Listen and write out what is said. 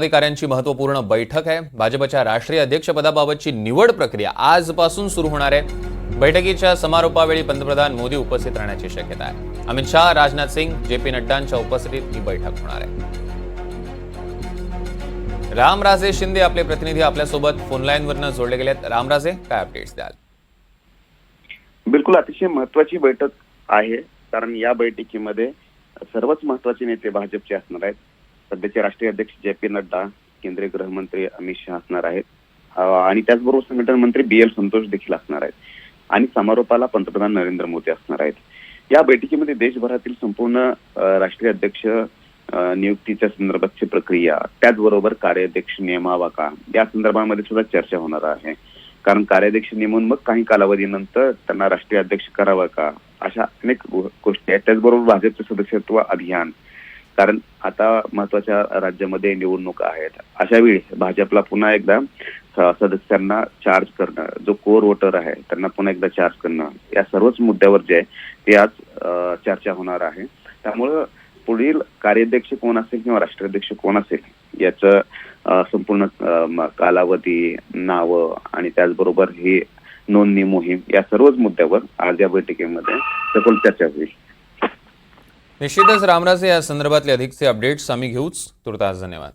अधिकाऱ्यांची महत्त्वपूर्ण बैठक आहे. भाजपच्या राष्ट्रीय अध्यक्षपदाबाबतची निवड प्रक्रिया आजपासून सुरू होणार आहे. बैठकीच्या समारोपावेळी पंतप्रधान मोदी उपस्थित राहण्याची शक्यता आहे. अमित शहा राजनाथ सिंग जे पी नड्डांच्या उपस्थितीत ही बैठक होणार आहे. रामराजे शिंदे आपले प्रतिनिधी आपल्यासोबत फोनलाईनवरनं जोडले गेलेत. रामराजे काय अपडेट्स द्याल? बिलकुल अतिशय महत्वाची बैठक आहे. कारण या बैठकीमध्ये सर्वच महत्त्वाचे नेते भाजपचे असणार आहेत. सध्याचे राष्ट्रीय अध्यक्ष जे पी नड्डा केंद्रीय गृहमंत्री अमित शहा असणार आहेत. आणि त्याचबरोबर संघटन मंत्री बी एल संतोष देखील असणार आहेत. आणि समारोपाला पंतप्रधान नरेंद्र मोदी असणार आहेत. या बैठकीमध्ये देशभरातील संपूर्ण राष्ट्रीय अध्यक्ष नियुक्तीच्या संदर्भातची प्रक्रिया त्याचबरोबर कार्याध्यक्ष नेमावा का या संदर्भामध्ये सुद्धा चर्चा होणार आहे. कारण कार्याध्यक्ष नेमून मग काही कालावधीनंतर त्यांना राष्ट्रीय अध्यक्ष करावा का? अशा अनेक गोष्टी आहेत. त्याचबरोबर भाजपचे सदस्यत्व अभियान कारण आता महत्त्वाच्या राज्यामध्ये निवडणुका आहेत. अशा वेळी भाजपला पुन्हा एकदा सदस्यांना चार्ज करणं जो कोर वोटर आहे त्यांना पुन्हा एकदा चार्ज करणं या सर्वच मुद्द्यावर जे आहे ते आज चर्चा होणार आहे. त्यामुळं पुढील कार्याध्यक्ष कोण असेल किंवा राष्ट्राध्यक्ष कोण असेल याचं संपूर्ण कालावधी नावं आणि त्याचबरोबर ही नोंदणी मोहीम या सर्वच मुद्द्यावर आज या बैठकीमध्ये सखोल चर्चा होईल. निश्चितच रामराजे या संदर्भातले अधिकचे अपडेट्स आम्ही घेऊच तुर्तास धन्यवाद.